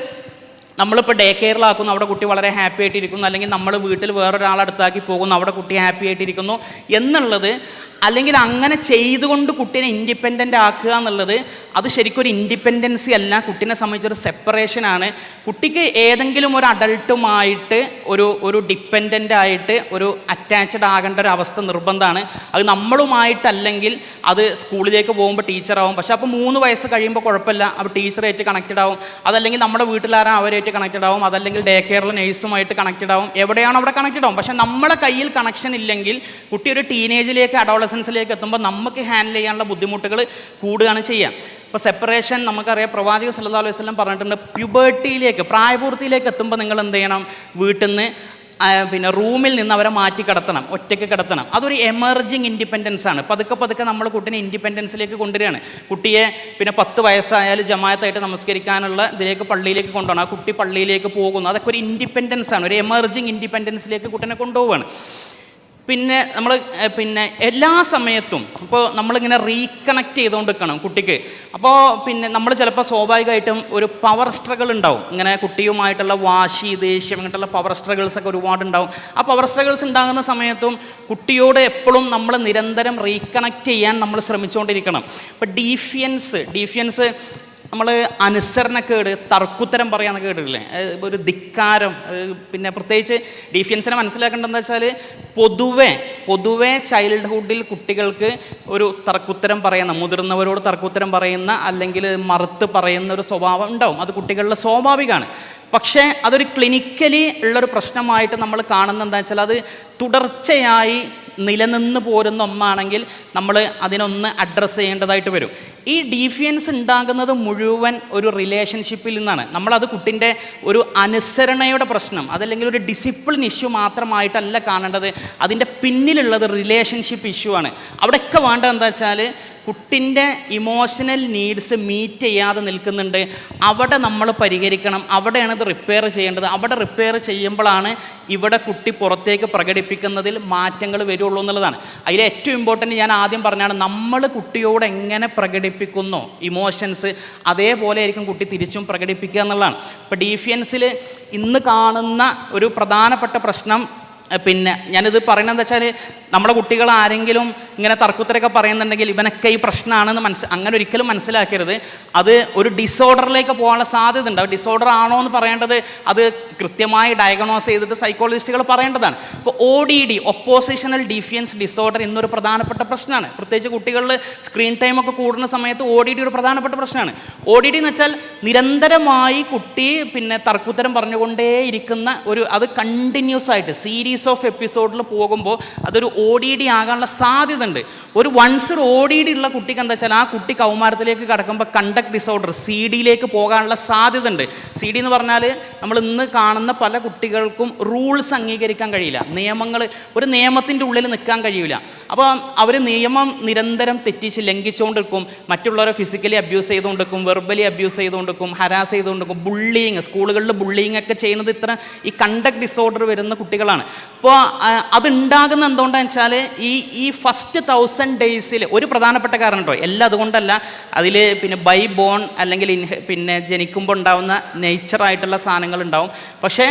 നമ്മളിപ്പോൾ ഡേ കെയറിലാക്കുന്നു അവിടെ കുട്ടി വളരെ ഹാപ്പി ആയിട്ടിരിക്കുന്നു. അല്ലെങ്കിൽ നമ്മൾ വീട്ടിൽ വേറൊരാളടുത്താക്കി പോകുന്നു. അവിടെ കുട്ടി ഹാപ്പി ആയിട്ടിരിക്കുന്നു. എന്നുള്ളത് അല്ലെങ്കിൽ അങ്ങനെ ചെയ്തുകൊണ്ട് കുട്ടീനെ ഇൻഡിപെൻഡന്റ് ആക്കുക എന്നുള്ളത് അത് ശരിക്കും ഒരു ഇൻഡിപെൻഡൻസി അല്ല. കുട്ടീനെ സംബന്ധിച്ചൊരു സെപ്പറേഷനാണ് കുട്ടിക്ക് ഏതെങ്കിലും ഒരു അഡൾട്ടുമായിട്ട് ഒരു ഒരു ഡിപ്പെൻഡന്റ് ആയിട്ട് ഒരു അറ്റാച്ച്ഡ് ആകേണ്ട ഒരു അവസ്ഥ നിർബന്ധമാണ്. അത് നമ്മളുമായിട്ടല്ലെങ്കിൽ അത് സ്കൂളിലേക്ക് പോകുമ്പോൾ ടീച്ചറാവും പക്ഷെ അപ്പോൾ മൂന്ന് വയസ്സ് കഴിയുമ്പോൾ കുഴപ്പമില്ല. അപ്പോൾ ടീച്ചറായിട്ട് കണക്റ്റഡ് ആവും. അതല്ലെങ്കിൽ നമ്മുടെ വീട്ടിലാരാ അവരായിട്ട് കണക്റ്റഡ് ആവും. അതല്ലെങ്കിൽ ഡേ കെയറിലെ നേഴ്സുമായിട്ട് കണക്റ്റഡ് ആവും. എവിടെയാണോ അവിടെ കണക്റ്റഡ് ആവും. പക്ഷേ നമ്മുടെ കയ്യിൽ കണക്ഷൻ ഇല്ലെങ്കിൽ കുട്ടി ഒരു ടീനേജിലേക്ക് അഡോളസൻസിലേക്ക് എത്തുമ്പോൾ നമുക്ക് ഹാൻഡിൽ ചെയ്യാനുള്ള ബുദ്ധിമുട്ടുകൾ കൂടുകയാണ് ചെയ്യുക ഇപ്പോൾ സെപ്പറേഷൻ നമുക്കറിയാം പ്രവാചക സല്ലല്ലാഹു അലൈഹി വസല്ലം പറഞ്ഞിട്ടുണ്ട് പ്യുബേർട്ടിയിലേക്ക് പ്രായപൂർത്തിയിലേക്ക് എത്തുമ്പോൾ നിങ്ങൾ എന്ത് ചെയ്യണം? വീട്ടിൽ നിന്ന് പിന്നെ റൂമിൽ നിന്ന് അവരെ മാറ്റി കിടത്തണം ഒറ്റയ്ക്ക് കിടത്തണം. അതൊരു എമർജിങ് ഇൻഡിപെൻഡൻസ് ആണ്. പതുക്കെ പതുക്കെ നമ്മൾ കുട്ടീനെ ഇൻഡിപെൻഡൻസിലേക്ക് കൊണ്ടുവരികയാണ്. കുട്ടിയെ പിന്നെ പത്ത് വയസ്സായാൽ ജമായത്തായിട്ട് നമസ്കരിക്കാനുള്ള ഇതിലേക്ക് പള്ളിയിലേക്ക് കൊണ്ടുപോകണം. ആ കുട്ടി പള്ളിയിലേക്ക് പോകുന്നു. അതൊക്കെ ഒരു ഇൻഡിപെൻഡൻസ് ആണ്. ഒരു എമർജിങ് ഇൻഡിപെൻഡൻസിലേക്ക് കുട്ടീനെ കൊണ്ടുപോവുകയാണ്. പിന്നെ നമ്മൾ പിന്നെ എല്ലാ സമയത്തും ഇപ്പോൾ നമ്മളിങ്ങനെ റീകണക്ട് ചെയ്തുകൊണ്ട് നിൽക്കണം കുട്ടിക്ക്. അപ്പോൾ പിന്നെ നമ്മൾ ചിലപ്പോൾ സ്വാഭാവികമായിട്ടും ഒരു പവർ സ്ട്രഗിൾ ഉണ്ടാവും. ഇങ്ങനെ കുട്ടിയുമായിട്ടുള്ള വാശി ദേഷ്യം അങ്ങനത്തുള്ള പവർ സ്ട്രഗിൾസ് ഒക്കെ ഒരുപാട് ഉണ്ടാവും ആ പവർ സ്ട്രഗിൾസ് ഉണ്ടാകുന്ന സമയത്തും കുട്ടിയോട് എപ്പോഴും നമ്മൾ നിരന്തരം റീകണക്ട് ചെയ്യാൻ നമ്മൾ ശ്രമിച്ചുകൊണ്ടിരിക്കണം ഇപ്പോൾ ഡീഫിയൻസ് ഡീഫിയൻസ് നമ്മൾ അനുസരണക്കേട് തർക്കുത്തരം പറയാന്ന് കേട്ടിട്ടില്ലേ? ഒരു ധിക്കാരം പിന്നെ പ്രത്യേകിച്ച് ഡിഫിയൻസിനെ മനസ്സിലാക്കേണ്ടതെന്ന് വെച്ചാൽ പൊതുവെ പൊതുവെ ചൈൽഡ്ഹുഡിൽ കുട്ടികൾക്ക് ഒരു തർക്കുത്തരം പറയുന്ന മുതിർന്നവരോട് തർക്കുത്തരം പറയുന്ന അല്ലെങ്കിൽ മറുത്ത് പറയുന്ന ഒരു സ്വഭാവം ഉണ്ടാവും. അത് കുട്ടികളുടെ സ്വാഭാവികമാണ്. പക്ഷേ അതൊരു ക്ലിനിക്കലി ഉള്ളൊരു പ്രശ്നമായിട്ട് നമ്മൾ കാണുന്നത് എന്താ വെച്ചാൽ അത് തുടർച്ചയായി നിലനിന്ന് പോരുന്ന ഒന്നാണെങ്കിൽ നമ്മൾ അതിനൊന്ന് അഡ്രസ്സ് ചെയ്യേണ്ടതായിട്ട് വരും. ഈ ഡീഫിയൻസ് ഉണ്ടാകുന്നത് മുഴുവൻ ഒരു റിലേഷൻഷിപ്പിൽ നിന്നാണ്. നമ്മളത് കുട്ടിന്റെ ഒരു അനുസരണയുടെ പ്രശ്നം അതല്ലെങ്കിൽ ഒരു ഡിസിപ്ലിൻ ഇഷ്യൂ മാത്രമായിട്ടല്ല കാണേണ്ടത്. അതിന്റെ പിന്നിലുള്ളത് റിലേഷൻഷിപ്പ് ഇഷ്യൂ ആണ്. അവിടെയൊക്കെ വേണ്ടത് എന്താ വെച്ചാൽ കുട്ടിന്റെ ഇമോഷണൽ നീഡ്സ് മീറ്റ് ചെയ്യാതെ നിൽക്കുന്നുണ്ട്. അവിടെ നമ്മൾ പരിഹരിക്കണം. അവിടെയാണ് ഇത് റിപ്പയർ ചെയ്യേണ്ടത്. അവിടെ റിപ്പയർ ചെയ്യുമ്പോഴാണ് ഇവിടെ കുട്ടി പുറത്തേക്ക് പ്രകടിപ്പിക്കുന്നതിൽ മാറ്റങ്ങൾ വരുള്ളൂ എന്നുള്ളതാണ്. അതിൽ ഏറ്റവും ഇമ്പോർട്ടന്റ് ഞാൻ ആദ്യം പറഞ്ഞാണ് നമ്മൾ കുട്ടിയോട് എങ്ങനെ പ്രകടിപ്പിക്കുന്നു ഇമോഷൻസ് അതേപോലെ ആയിരിക്കും കുട്ടി തിരിച്ചും പ്രകടിപ്പിക്കുക എന്നുള്ളതാണ്. ഇപ്പോൾ ഡീഫിയൻസിൽ ഇന്ന് കാണുന്ന ഒരു പ്രധാനപ്പെട്ട പ്രശ്നം പിന്നെ ഞാനിത് പറയുന്നത് വെച്ചാൽ നമ്മുടെ കുട്ടികൾ ആരെങ്കിലും ഇങ്ങനെ തർക്കുത്തരൊക്കെ പറയുന്നുണ്ടെങ്കിൽ ഇവനൊക്കെ ഈ പ്രശ്നമാണെന്ന് മനസ്സ് അങ്ങനെ ഒരിക്കലും മനസ്സിലാക്കരുത്. അത് ഒരു ഡിസോർഡറിലേക്ക് പോകാനുള്ള സാധ്യത ഉണ്ട് ഡിസോർഡർ ആണോ എന്ന് പറയേണ്ടത് അത് കൃത്യമായി ഡയഗ്നോസ് ചെയ്തിട്ട് സൈക്കോളജിസ്റ്റുകൾ പറയേണ്ടതാണ്. അപ്പോൾ O D D oppositional defiance disorder ഇന്നൊരു പ്രധാനപ്പെട്ട പ്രശ്നമാണ്. പ്രത്യേകിച്ച് കുട്ടികളിൽ സ്ക്രീൻ ടൈം ഒക്കെ കൂടുന്ന സമയത്ത് ഒ ഡി ഡി ഒരു പ്രധാനപ്പെട്ട പ്രശ്നമാണ്. ഒ ഡി ഡി എന്ന് വെച്ചാൽ നിരന്തരമായി കുട്ടി പിന്നെ തർക്കുത്തരം പറഞ്ഞുകൊണ്ടേയിരിക്കുന്ന ഒരു അത് കണ്ടിന്യൂസ് ആയിട്ട് സീരീസ് ഓഫ് എപ്പിസോഡിൽ പോകുമ്പോൾ അതൊരു ഒ ഡി ഡി ആകാനുള്ള സാധ്യത ഉണ്ട് ഒരു വൺസ് ഒ ഡി ഡി ഉള്ള കുട്ടിക്ക് എന്താ വെച്ചാൽ ആ കുട്ടി കൗമാരത്തിലേക്ക് കടക്കുമ്പോൾ കണ്ടക്ട് ഡിസോർഡർ സി ഡിയിലേക്ക് പോകാനുള്ള സാധ്യത ഉണ്ട് സി ഡി എന്ന് പറഞ്ഞാൽ നമ്മൾ ഇന്ന് കാണുന്ന പല കുട്ടികൾക്കും റൂൾസ് അംഗീകരിക്കാൻ കഴിയില്ല. നിയമങ്ങൾ ഒരു നിയമത്തിന്റെ ഉള്ളിൽ നിൽക്കാൻ കഴിയില്ല. അപ്പോൾ അവർ നിയമം നിരന്തരം തെറ്റിച്ച് ലംഘിച്ചുകൊണ്ടിരിക്കും. മറ്റുള്ളവരെ ഫിസിക്കലി അബ്യൂസ് ചെയ്തുകൊണ്ടിരിക്കും വെർബലി അബ്യൂസ് ചെയ്തുകൊണ്ടിരിക്കും ഹരാസ് ചെയ്തുകൊണ്ടിരിക്കും ബുള്ളിങ് സ്കൂളുകളിൽ ബുള്ളിങ് ഒക്കെ ചെയ്യുന്നത് ഇത്ര ഈ കണ്ടക്ട് ഡിസോർഡർ വരുന്ന കുട്ടികളാണ്. അപ്പോൾ അതുണ്ടാകുന്ന എന്തുകൊണ്ടാണെന്ന് വെച്ചാൽ ഈ ഈ ഫസ്റ്റ് തൗസൻഡ് ഡേയ്സിൽ ഒരു പ്രധാനപ്പെട്ട കാരണം കേട്ടോ എല്ലാം അതുകൊണ്ടല്ല അതിൽ പിന്നെ ബൈ ബോൺ അല്ലെങ്കിൽ പിന്നെ ജനിക്കുമ്പോൾ ഉണ്ടാവുന്ന നേച്ചറായിട്ടുള്ള സാധനങ്ങൾ ഉണ്ടാവും. പക്ഷേ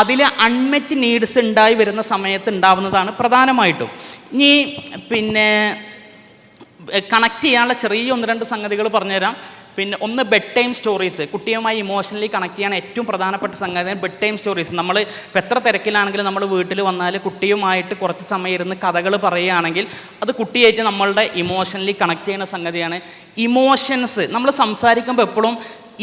അതിൽ അൺമെറ്റ് നീഡ്സ് ഉണ്ടായി വരുന്ന സമയത്ത് ഉണ്ടാവുന്നതാണ് പ്രധാനമായിട്ടും. ഇനി പിന്നെ കണക്ട് ചെയ്യാനുള്ള ചെറിയ ഒന്ന് രണ്ട് സംഗതികൾ പറഞ്ഞുതരാം. പിന്നെ ഒന്ന് ബെഡ് ടൈം സ്റ്റോറീസ് കുട്ടിയുമായി ഇമോഷണലി കണക്ട് ചെയ്യാൻ ഏറ്റവും പ്രധാനപ്പെട്ട സംഗതി ബെഡ് ടൈം സ്റ്റോറീസ് നമ്മൾ ഇപ്പം എത്ര തിരക്കിലാണെങ്കിലും നമ്മൾ വീട്ടിൽ വന്നാൽ കുട്ടിയുമായിട്ട് കുറച്ച് സമയം ഇരുന്ന് കഥകൾ പറയുകയാണെങ്കിൽ അത് കുട്ടിയായിട്ട് നമ്മളുടെ ഇമോഷണലി കണക്ട് ചെയ്യുന്ന സംഗതിയാണ്. ഇമോഷൻസ് നമ്മൾ സംസാരിക്കുമ്പോൾ എപ്പോഴും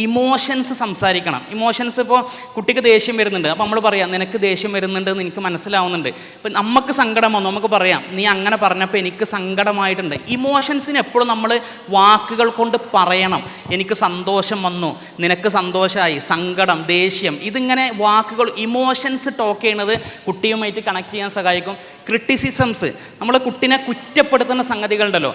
ഇമോഷൻസ് സംസാരിക്കണം. ഇമോഷൻസ് ഇപ്പോൾ കുട്ടിക്ക് ദേഷ്യം വരുന്നുണ്ട്. അപ്പോൾ നമ്മൾ പറയാം നിനക്ക് ദേഷ്യം വരുന്നുണ്ട് എന്ന് എനിക്ക് മനസ്സിലാവുന്നുണ്ട്. ഇപ്പം നമുക്ക് സങ്കടം വന്നു നമുക്ക് പറയാം നീ അങ്ങനെ പറഞ്ഞപ്പോൾ എനിക്ക് സങ്കടമായിട്ടുണ്ട്. ഇമോഷൻസിന് എപ്പോഴും നമ്മൾ വാക്കുകൾ കൊണ്ട് പറയണം. എനിക്ക് സന്തോഷം വന്നു നിനക്ക് സന്തോഷമായി സങ്കടം ദേഷ്യം. ഇതിങ്ങനെ വാക്കുകൾ ഇമോഷൻസ് ടോക്ക് ചെയ്യുന്നത് കുട്ടിയുമായിട്ട് കണക്ട് ചെയ്യാൻ സഹായിക്കും. ക്രിട്ടിസിസംസ് നമ്മൾ കുട്ടിനെ കുറ്റപ്പെടുത്തുന്ന സംഗതികളുണ്ടല്ലോ.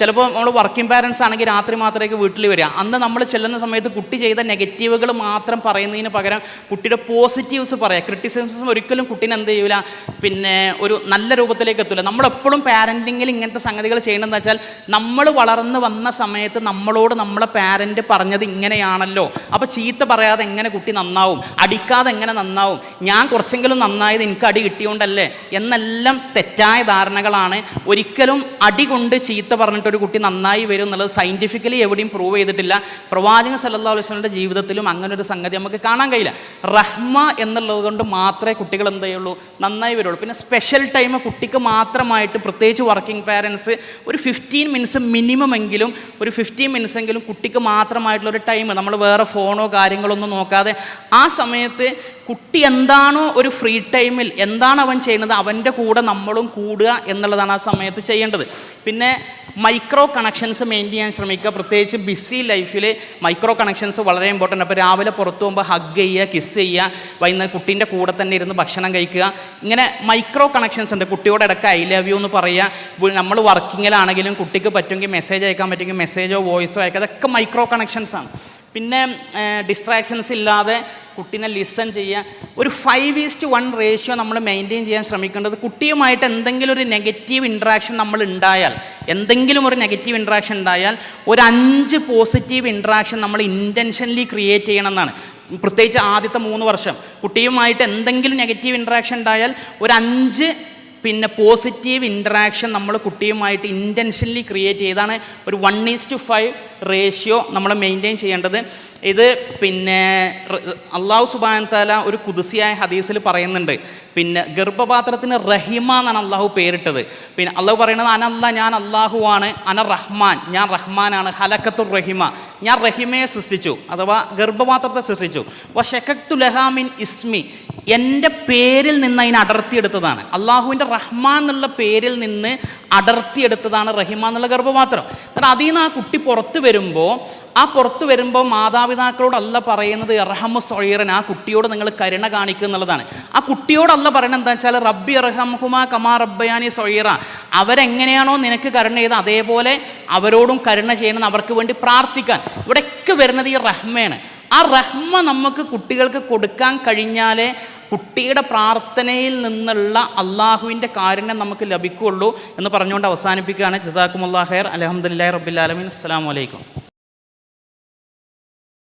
ചിലപ്പോൾ നമ്മൾ വർക്കിംഗ് പാരൻസ് ആണെങ്കിൽ രാത്രി മാത്രമേക്ക് വീട്ടിൽ വരിക. അന്ന് നമ്മൾ ചെല്ലുന്ന സമയത്ത് കുട്ടി ചെയ്ത നെഗറ്റീവുകൾ മാത്രം പറയുന്നതിന് പകരം കുട്ടിയുടെ പോസിറ്റീവ്സ് പറയാം. ക്രിറ്റിസിസം ഒരിക്കലും കുട്ടീനെ എന്ത് ചെയ്യൂല പിന്നെ ഒരു നല്ല രൂപത്തിലേക്ക് എത്തൂല. നമ്മളെപ്പോഴും പാരന്റിങ്ങിൽ ഇങ്ങനത്തെ സംഗതികൾ ചെയ്യണമെന്ന് വെച്ചാൽ നമ്മൾ വളർന്ന് വന്ന സമയത്ത് നമ്മളോട് നമ്മളെ പാരന്റ് പറഞ്ഞത് ഇങ്ങനെയാണല്ലോ. അപ്പോൾ ചീത്ത പറയാതെ എങ്ങനെ കുട്ടി നന്നാവും? അടിക്കാതെ എങ്ങനെ നന്നാവും? ഞാൻ കുറച്ചെങ്കിലും നന്നായത് എനിക്ക് അടി കിട്ടിയോണ്ടല്ലേ? എന്നെല്ലാം തെറ്റായ ധാരണകളാണ്. ഒരിക്കലും അടി കൊണ്ട് ചീത്ത പറഞ്ഞിട്ട് ഒരു കുട്ടി നന്നായി വരും എന്നുള്ളത് സയന്റിഫിക്കലി എവിടെയും പ്രൂവ് ചെയ്തിട്ടില്ല. പ്രവാചകൻ സല്ലല്ലാഹു അലൈഹി വസല്ലമയുടെ ജീവിതത്തിലും അങ്ങനെ ഒരു സംഗതി നമുക്ക് കാണാൻ കഴിയില്ല. റഹ്മ എന്നുള്ളത് കൊണ്ട് മാത്രമേ കുട്ടികൾ എന്ത് ചെയ്യുള്ളൂ? നന്നായി വരുള്ളൂ. പിന്നെ സ്പെഷ്യൽ ടൈം കുട്ടിക്ക് മാത്രമായിട്ട് പ്രത്യേകിച്ച് വർക്കിംഗ് പാരൻസ് ഒരു ഫിഫ്റ്റീൻ മിനിറ്റ്സ് മിനിമം എങ്കിലും ഒരു ഫിഫ്റ്റീൻ മിനിറ്റ്സ് എങ്കിലും കുട്ടിക്ക് മാത്രമായിട്ടുള്ള ഒരു ടൈം നമ്മൾ വേറെ ഫോണോ കാര്യങ്ങളൊന്നും നോക്കാതെ ആ സമയത്ത് കുട്ടി എന്താണോ ഒരു ഫ്രീ ടൈമിൽ എന്താണ് അവൻ ചെയ്യുന്നത് അവന്റെ കൂടെ നമ്മളും കൂടുക എന്നുള്ളതാണ് ആ സമയത്ത് ചെയ്യേണ്ടത്. പിന്നെ മൈക്രോ കണക്ഷൻസ് മെയിന്റെയിൻ ചെയ്യാൻ ശ്രമിക്കുക. പ്രത്യേകിച്ച് ബിസി ലൈഫിൽ മൈക്രോ കണക്ഷൻസ് വളരെ ഇമ്പോർട്ടന്റ് അപ്പോൾ രാവിലെ പുറത്തു പോകുമ്പോൾ ഹഗ് ചെയ്യുക കിസ് ചെയ്യുക വൈകുന്നേരം കുട്ടീന്റെ കൂടെ തന്നെ ഇരുന്ന് ഭക്ഷണം കഴിക്കുക. ഇങ്ങനെ മൈക്രോ കണക്ഷൻസ് ഉണ്ട്. കുട്ടിയോട് ഇടയ്ക്ക് ഐ ലവ് യു എന്ന് പറയുക. നമ്മൾ വർക്കിങ്ങിലാണെങ്കിലും കുട്ടിക്ക് പറ്റുമെങ്കിൽ മെസ്സേജ് അയക്കാൻ പറ്റുമെങ്കിൽ മെസ്സേജോ വോയിസോ അയക്കുക. അതൊക്കെ മൈക്രോ കണക്ഷൻസ് ആണ്. പിന്നെ ഡിസ്ട്രാക്ഷൻസ് ഇല്ലാതെ കുട്ടീനെ ലിസൺ ചെയ്യുക ഒരു five is to one ratio നമ്മൾ മെയിന്റെയിൻ ചെയ്യാൻ ശ്രമിക്കേണ്ടത് കുട്ടിയുമായിട്ട് എന്തെങ്കിലും ഒരു നെഗറ്റീവ് ഇൻട്രാക്ഷൻ നമ്മൾ ഉണ്ടായാൽ എന്തെങ്കിലും ഒരു നെഗറ്റീവ് ഇൻട്രാക്ഷൻ ഉണ്ടായാൽ ഒരു അഞ്ച് പോസിറ്റീവ് ഇൻട്രാക്ഷൻ നമ്മൾ ഇന്റൻഷനലി ക്രിയേറ്റ് ചെയ്യണമെന്നാണ്. പ്രത്യേകിച്ച് ആദ്യത്തെ മൂന്ന് വർഷം. കുട്ടിയുമായിട്ട് എന്തെങ്കിലും നെഗറ്റീവ് ഇൻട്രാക്ഷൻ ഉണ്ടായാൽ ഒരു അഞ്ച് പിന്നെ പോസിറ്റീവ് ഇൻട്രാക്ഷൻ നമ്മൾ കുട്ടിയുമായിട്ട് ഇന്റൻഷനലി ക്രിയേറ്റ് ചെയ്താണ്. ഒരു one is to five ratio നമ്മൾ മെയിന്റെയിൻ ചെയ്യേണ്ടത്. ഇത് പിന്നെ അള്ളാഹു സുബാൻ താല ഒരു കുതിസിയായ ഹദീസിൽ പറയുന്നുണ്ട്. പിന്നെ ഗർഭപാത്രത്തിന് റഹിമ എന്നാണ് അള്ളാഹു പേരിട്ടത്. പിന്നെ അള്ളാഹു പറയുന്നത് അനല്ല ഞാൻ അള്ളാഹു ആണ്. അന റഹ്മാൻ ഞാൻ റഹ്മാനാണ് ഹലക്കത്തുർ റഹിമ. ഞാൻ റഹിമയെ സൃഷ്ടിച്ചു അഥവാ ഗർഭപാത്രത്തെ സൃഷ്ടിച്ചു. വഷക്കത്തു ലഹാമിൻ ഇസ്മി. എന്റെ പേരിൽ നിന്ന് അതിനെ അടർത്തിയെടുത്തതാണ്. അള്ളാഹുവിന്റെ റഹ്മാൻ എന്നുള്ള പേരിൽ നിന്ന് അടർത്തിയെടുത്തതാണ് റഹിമ എന്നുള്ള ഗർഭപാത്രം. എന്നിട്ട് അതിൽ നിന്ന് ആ കുട്ടി പുറത്ത് വരുമ്പോൾ ആ പുറത്ത് വരുമ്പോൾ മാതാപിതാക്കളോടല്ല പറയുന്നത് ഇറഹമ സൊയറൻ ആ കുട്ടിയോട് നിങ്ങൾ കരുണ കാണിക്കുക എന്നുള്ളതാണ്. ആ കുട്ടിയോടല്ല പറയുന്നത് എന്താ വെച്ചാൽ റബ്ബി ഇറഹംഹുമ കമാ റബ്ബയാനി സൊയറ അവരെങ്ങനെയാണോ നിനക്ക് കരുണ ചെയ്ത് അതേപോലെ അവരോടും കരുണ ചെയ്യണം അവർക്ക് വേണ്ടി പ്രാർത്ഥിക്കാൻ. ഇവിടെയൊക്കെ വരുന്നത് ഈ റഹ്മയാണ്. ആ റഹ്മ നമുക്ക് കുട്ടികൾക്ക് കൊടുക്കാൻ കഴിഞ്ഞാലേ കുട്ടിയുടെ പ്രാർത്ഥനയിൽ നിന്നുള്ള അള്ളാഹുവിന്റെ കാരുണ്യം നമുക്ക് ലഭിക്കുകയുള്ളൂ എന്ന് പറഞ്ഞുകൊണ്ട് അവസാനിപ്പിക്കുകയാണ്. ജസാക്കുമുല്ലാ ഖൈർ. അലഹമുല്ലാ റബ്ബിലാലമീൻ അസ്സാം വലൈക്കും